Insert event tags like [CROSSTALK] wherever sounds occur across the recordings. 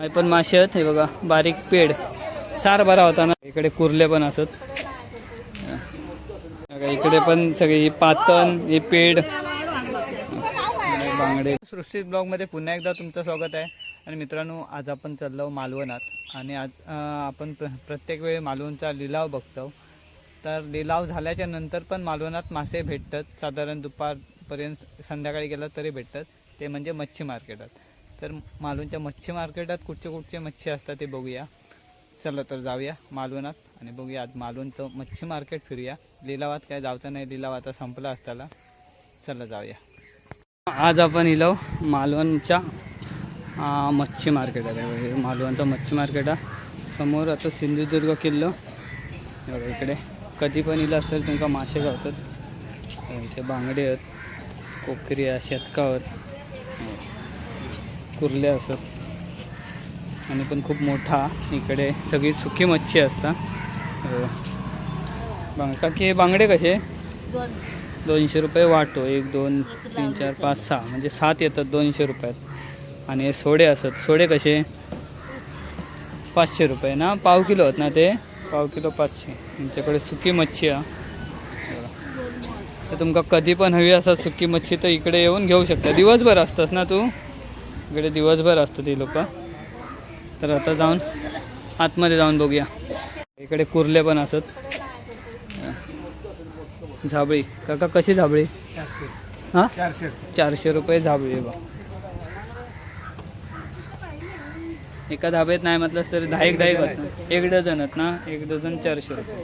हे पण मासे आहेत हे बघा बारीक पेड. सार बरा होता ना. इकडे कुर्ले पण असत. इकडे पण सगळी ही पातन हे पेड. बांगडे. सृष्टी ब्लॉगमध्ये पुन्हा एकदा तुमचं स्वागत आहे. आणि मित्रांनो आज आपण चाललो मालवणात. आणि आज आपण प्र प्रत्येक वेळी मालवणचा लिलाव बघतो. तर लिलाव झाल्याच्यानंतर पण मालवणात मासे भेटतात. साधारण दुपारपर्यंत संध्याकाळी गेलं तरी भेटतात. ते म्हणजे मच्छी मार्केटात. तर मालवणच्या मच्छी मार्केटात कुठचे कुठचे मच्छी असतात ते बघूया. चला तर जाऊया मालवणात आणि बघूया आज मालवणचं मच्छी मार्केट फिरूया. लिलावात काय जायचं नाही लिलाव आता संपला असताना चला जाऊया. आज आपण इलो मालवणच्या मच्छी मार्केट आहे. मालवणचं मच्छी मार्केट आहे. समोर आता सिंधुदुर्ग किल्लो. बघा इकडे. कधी पण इलं असतं तुमका मासे गावतात. इथे बांगडे आहेत कोकरी शेतका शेतकावर कुर्ले असत. आणि पण खूप मोठा इकडे सगळी सुकी मच्छी असता हो. बांग काकी हे बांगडे कसे? दोनशे रुपये वाटो हो. एक दोन तीन चार पाच सहा. म्हणजे सात येतात दोनशे रुपयात. आणि हे सोडे असत. सोडे कसे? पाचशे रुपये ना? पाव किलो आहेत ना ते? पाव किलो पाचशे. तुमच्याकडे सुकी मच्छी आहे. तर तुमका कधी पण हवी असतात सुकी मच्छी तर इकडे येऊन घेऊ शकता. दिवसभर असतंस ना तू? इकडे दिवसभर असतं ती लोक. तर आता जाऊन आतमध्ये जाऊन बघूया. इकडे कुर्ले पण असत. झाबळी. काका कशी झाबळी? हां? चारशे रुपये झाबळी आहे बा. एका धाब्यात नाही म्हटलंस तरी दहा एक दहा एक होत एक डझन आहेत ना? एक डझन चारशे रुपये.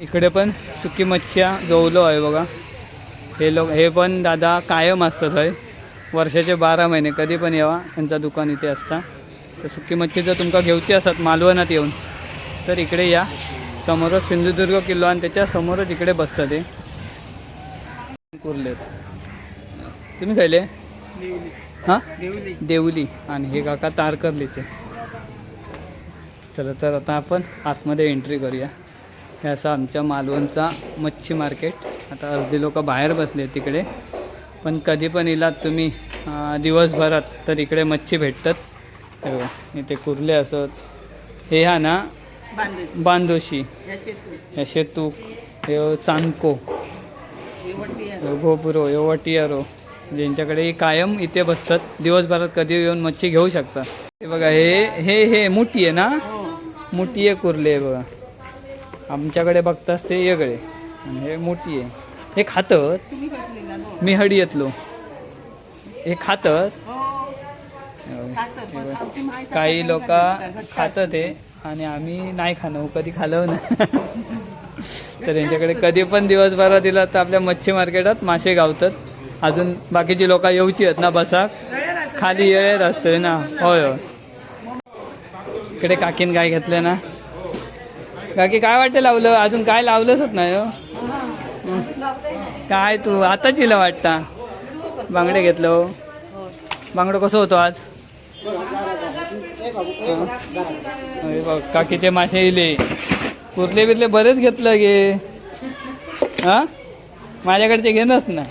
इकडे पण सुकी मच्छ्या गवलो आहे बघा. हे लोक हे पण दादा कायम असतात आहे वर्षाचे बारा महिने कधी पण यावा यांचं दुकान इथे असता. तर सुकी मच्छी जर तुमका घेऊची असतात मालवणात येऊन तर इकडे या. समोरच सिंधुदुर्ग किल्लो आणि त्याच्या समोरच इकडे बसतं ते कुर्ले. तुम्ही खायले? हां? देवली. आणि हे काका तारकर्लीचे. चला तर आता आपण आतमध्ये एंट्री करूया. हे असं आमच्या मालवणचा मच्छी मार्केट आता अर्धी लोक बाहेर बसले तिकडे. पण कधी पण येलात तुम्ही दिवसभरात तर इकडे मच्छी भेटतात. हे इथे कुर्ले असत. हे हा ना बांदोशी हे शेतूक हे चांदको हे घोपुरो हे वटियारो ज्यांच्याकडे कायम इथे बसतात. दिवसभरात कधी येऊन मच्छी घेऊ शकतात. हे बघा हे हे हे मोठी आहे ना? मोठी आहे कुर्ले आहे बघा. आमच्याकडे बघताच ते वेगळे. आणि हे मोठी आहे. हे खातात मी हडी येतलो हे खातात काही लोक खातात हे आणि आम्ही नाही खाणं कधी खाल्लं नाही तर यांच्याकडे कधी पण दिवसभरात दिला तर आपल्या मच्छी मार्केटात मासे गावतात. अजून बाकीची लोक येऊची आहेत ना बसा. खाली येळेत असते ना होय होय. इकडे काकीन काय घेतलं ना. काकी काय वाटतं लावलं? अजून काय लावलंच नाही हो हं. काय तू आताच इला वाटता? बांगडे घेतलं हो. बांगडं कसं होतो आज? काकीचे मासे इले. कुर्ले बिरले बरेच घेतलं गे. हा? माझ्याकडचे घेणंच ना.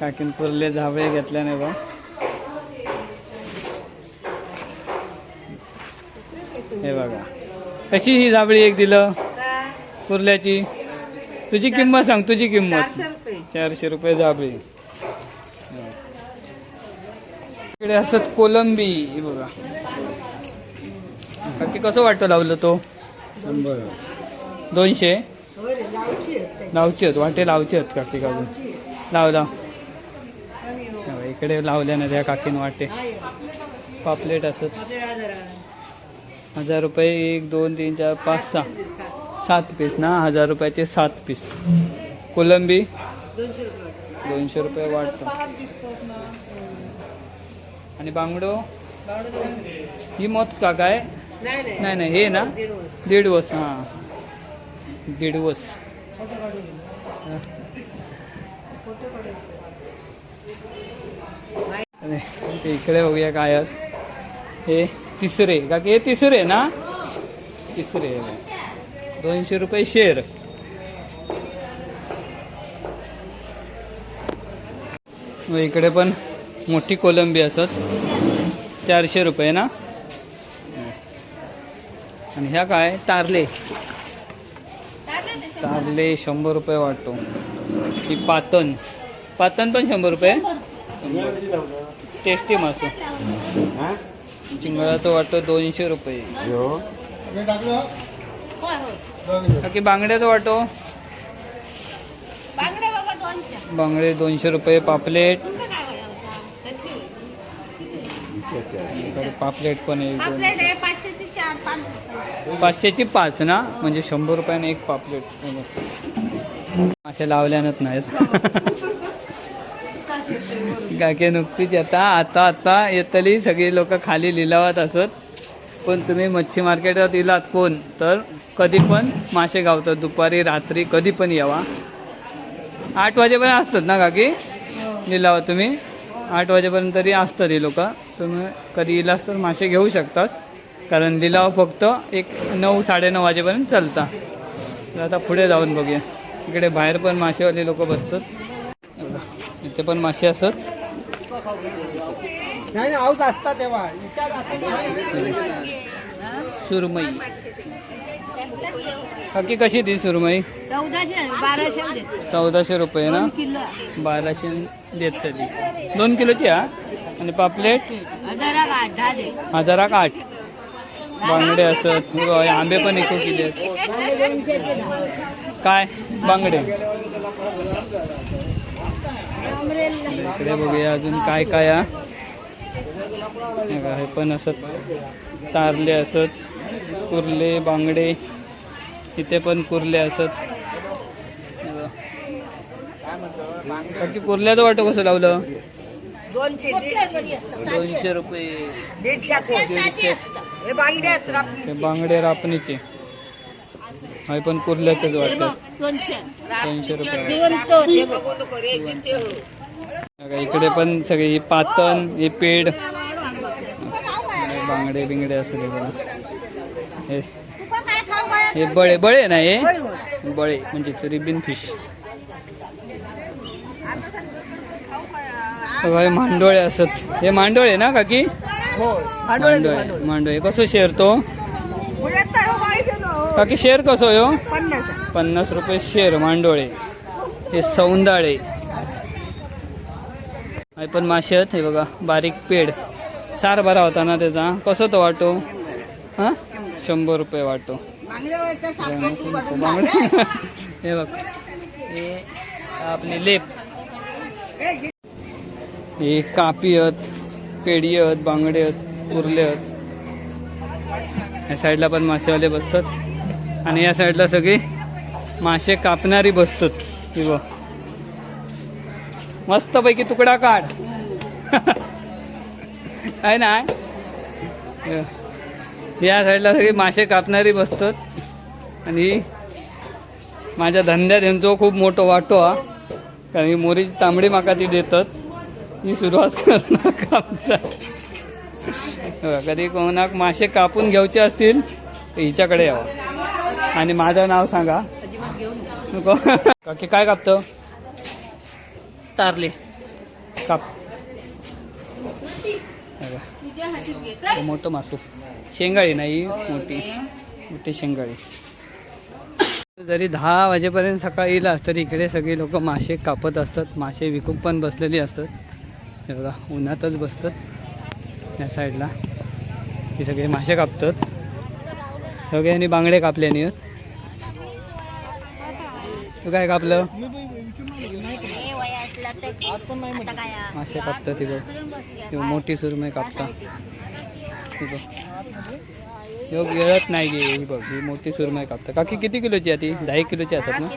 काकीन कुर्ले झाबळे घेतल्या नाही बा हे बघा. कशी ही झाबळी एक दिलं? कुर्ल्याची? तुझी किंमत सांग तुझी किंमत. चारशे रुपये. झाबळी इकडे असत कोलंबी हे बघा. काकी कसं वाटतं लावलं तो? शंभर. दोनशे? लावचे आहेत वाटे लावचे आहेत काकी काजून लाव लाव. हे. इकडे लावल्या ना त्या काकीन वाटे. पापलेट असत. हजार रुपये एक दोन तीन चार पाच सहा. सात पीस ना हजार रुपयाचे सात पीस. कोलंबी? दोनशे रुपये वाटतो. आणि बांगडो? ही मत का काय? नाही नाही हे ना? दीड वस हां. दीड वस. इकडे बघूया काय आहेत. हे तिसरे का की हे तिसरे ना? तिसरे. हे दोनशे रुपये शेर. इकडे पण मोठी कोलंबी असत. चारशे रुपये ना? आणि ह्या काय? तारले. तारले शंभर रुपये वाटतो. ही पातन. पातन पण शंभर रुपये? टेस्टी मासो चिंगळाचं वाटतो दोनशे रुपये. बाकी बांगड्याचं वाटो. बांगडे दोनशे रुपये पापलेट. आता? पापलेट पण आहे पाचशेची पाच. ना? म्हणजे शंभर रुपयाने एक पापलेट. अशा लावल्यानच नाहीत. [LAUGHS] गाके नुकतीच येता. आता आता येतली. सगळी लोक खाली लिलावात असत. पण तुम्ही मच्छी मार्केटात इलात कोण? तर कधी पण मासे गावतात दुपारी रात्री कधी पण यावा. आठ वाजेपर्यंत असतात ना काकी? लिलावात तुम्ही? आठ वाजेपर्यंत तरी असतात ही लोक. तुम्ही कधी इलास तर मासे घेऊ शकतास कारण लिलाव फक्त एक नऊ साडेनऊ वाजेपर्यंत चालता. तर आता पुढे जाऊन बघूया. इकडे बाहेर पण मासेवाले लोक बसतात. इथे पण मासे असत नाही हाऊस असता तेव्हा. विचार सुरमई. बाकी कशी ती सुरमई? चौदाशे बाराशे देते. चौदाशे रुपये ना? किलो. बाराशे देत तरी दोन किलोची हा? आणि पापलेट? हजाराक आठ बांगडे असत आंबे पण किती आहेत काय? बांगडे. इकडे बघूया अजून काय काय हा? हे हे पण असत तारले असत कुर्ले बांगडे इथे पण कुर्ले असत. हे. बाकी कुर्ल्याचं वाटो कसं लावलं? दोनशे रुपये. दीडशे हे बांगडे रापणीचे. हा पण कुर्ल्याचंच वाटतं. दोनशे. रुपये. बघा, इकडे पण सगळे ही पातन हे पेड. बांगडे बिंगडे असले बघा हे. हे बळे बळे ना हे? बळे म्हणजे रिबिन फिश. बघा, हे मांडोळे असत. हे मांडोळे ना काकी? मांडोळे मांडोळे कसं शेर तो? काकी शेर कसो यो पन्नास. रुपये शेर मांडोळे. हे सौंदाळे. हे पण मासे आहेत हे बघा बारीक पेड. सार बरा होता ना त्याचा? कसं तो वाटो? हां? शंभर रुपये वाटो. हे बघ. हे आपली लेप. हे कापी आहेत पेडी आहेत बांगडे आहेत कुर्ले आहेत या साईडला पण मासेवाले बसतात. आणि या साईडला सगळे मासे कापणारी बसतात. हे बघ. मस्त पैकी तुकडा काढ. [LAUGHS] आहे ना? या साईडला सगळी मासे कापणारी बसतात. आणि माझ्या धंद्यात यांचो खूप मोठं वाटो हा. कारण ही मोरीची तांबडी माका ती देतात. ही सुरुवात करणार कापतात बघा, कधी कोणाक मासे कापून घ्यायचे असतील तर हिच्याकडे यावं. आणि माझं नाव सांगा. काकी काय कापतं? तारले. काप बघा. हे मोठं मासू. शेंगाळी नाही मोठी. मोठी शेंगाळी. जरी दहा वाजेपर्यंत सकाळी येईल तरी इकडे सगळे लोक मासे कापत असतात मासे विकूक पण बसलेली असतात. हे बघा उन्हातच बसतात या साईडला. हे सगळे मासे कापतात. सगळ्यांनी बांगडे कापल्याने तू काय कापलं? मासे कापतात ती बघ ह्यो मोठी सुरमई कापता. ही बघ. ह्यो गिळत नाही गे ही बघ ही मोठी सुरमई कापता काकी किती किलोची आहे ती? दहा एक किलोची असतात ना?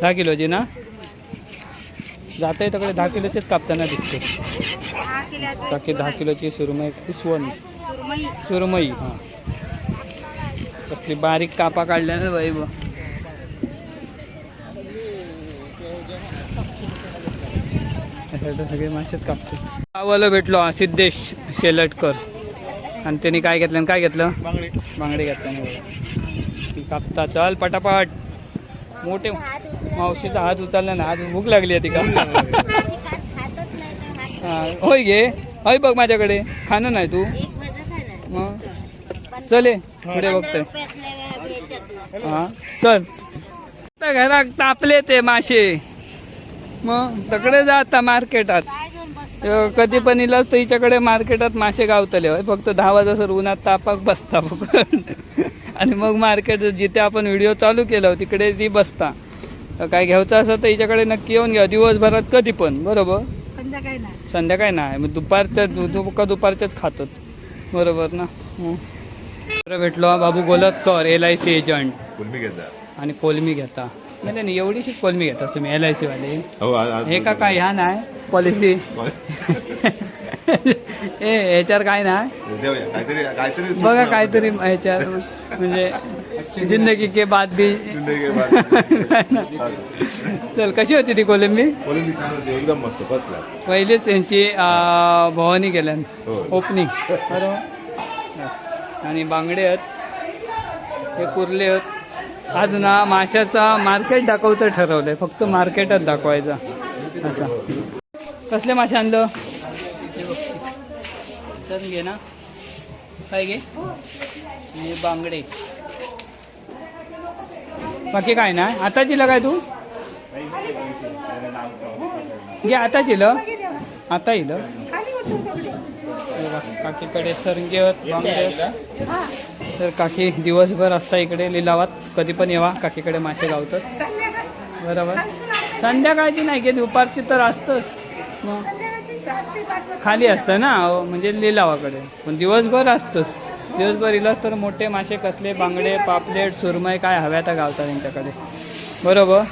दहा किलोची ना? जाता तकडे दहा किलोचीच कापताना दिसते. काकी दहा किलोची सुरमई किसवण सुरमई हां. कसली बारीक कापा काढल्या ना बाई बघ सगळे मासेच कापतो. गावाला भेटलो सिद्धेश शेलटकर. आणि त्यांनी काय घेतलं आणि काय घेतलं? बांगडे. बांगडे घेतला नाही कापता चल पटापट. मोठे मावशीचा हात उचलला ना आज भूक लागली आहे ती का हा, होय घे होय बघ माझ्याकडे. खाणं नाही तू. मग? चल पुढे बघतोय. हा चल. आता घरात तापले ते मासे. मग तकडे जा आता मार्केटात. कधी पण इलाच तर हिच्याकडे मार्केटात मासे गावतले होय. फक्त दहा वाजता उन्हात तापाक बसता फक्त आणि मग मार्केट जिथे आपण व्हिडिओ चालू केला तिकडे ती बसता. तर काय घ्यायचं असं तर हिच्याकडे नक्की येऊन घ्या. दिवसभरात कधी पण बरोबर? संध्याकाळी नाही. मग दुपारच्या का दुपारच्याच खातात. बरोबर ना. बरं भेटलो Babu Golatkar L I C agent Kulmi घेता आणि कोलमी घेता. म्हणजे नाही एवढीशी कोलमी घेता तुम्ही एल आय सी वाले. हो हे का काय ह्या नाही पॉलिसी [LAUGHS] ए ह्याच्यावर काय नाही देऊया. काहीतरी काहीतरी बघा काहीतरी ह्याच्यावर म्हणजे जिंदगी के बाद भी. जिंदगी के बाद. चल कशी होती ती कोलंबी कोलंबी छान होती, एकदम मस्त फर्स्ट क्लास पहिलीच यांची अं, भवानी केल्यान हो. ओपनिंग बरोबर [LAUGHS] आणि बांगडे आहेत हे कुर्ले आहेत. आज ना माशाचा मार्केट दाखवचं ठरवलंय. फक्त मार्केटच दाखवायचा. असा. कसले मासे आणलं? चल घे ना. काय घे? बांगडे. बाकी काय ना? आताची काय तू? घे आता चिलं आता येईल काकीकडे सरंगी बांगडे. तर काकी दिवसभर असता इकडे लिलावात. कधी पण येवा काकीकडे मासे गावतात. बरोबर? संध्याकाळची नाही की दुपारची तर असतंच. मग खाली असतं ना? अहो, म्हणजे लिलावाकडे. पण दिवसभर असतंच. दिवसभर इलाच तर मोठे मासे कसले बांगडे पापलेट सुरमई काय हव्या त्या गावतात त्यांच्याकडे. बरोबर?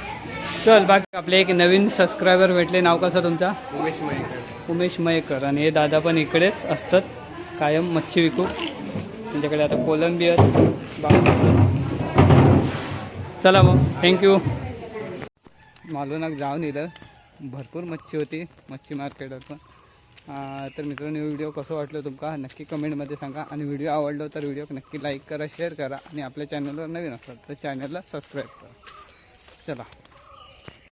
चल बाकी आपले एक नवीन सबस्क्रायबर भेटले. नाव कसं तुमचा? उमेश मयेकर. उमेश मयेकर. आणि हे दादा पण इकडेच असतात. कायम मच्छी विकू. त्यांच्याकडे आता कोलंबियर चला मग थँक्यू मालवणात जाऊन येलं भरपूर मच्छी होती मच्छी मार्केटात पण. तर मित्रांनो व्हिडिओ कसं वाटलं तुमका? नक्की कमेंटमध्ये सांगा. आणि व्हिडिओ आवडलो तर व्हिडिओ नक्की लाईक करा शेअर करा. आणि आपल्या चॅनलवर नवीन असतात तर चॅनलला सबस्क्राईब करा. चला.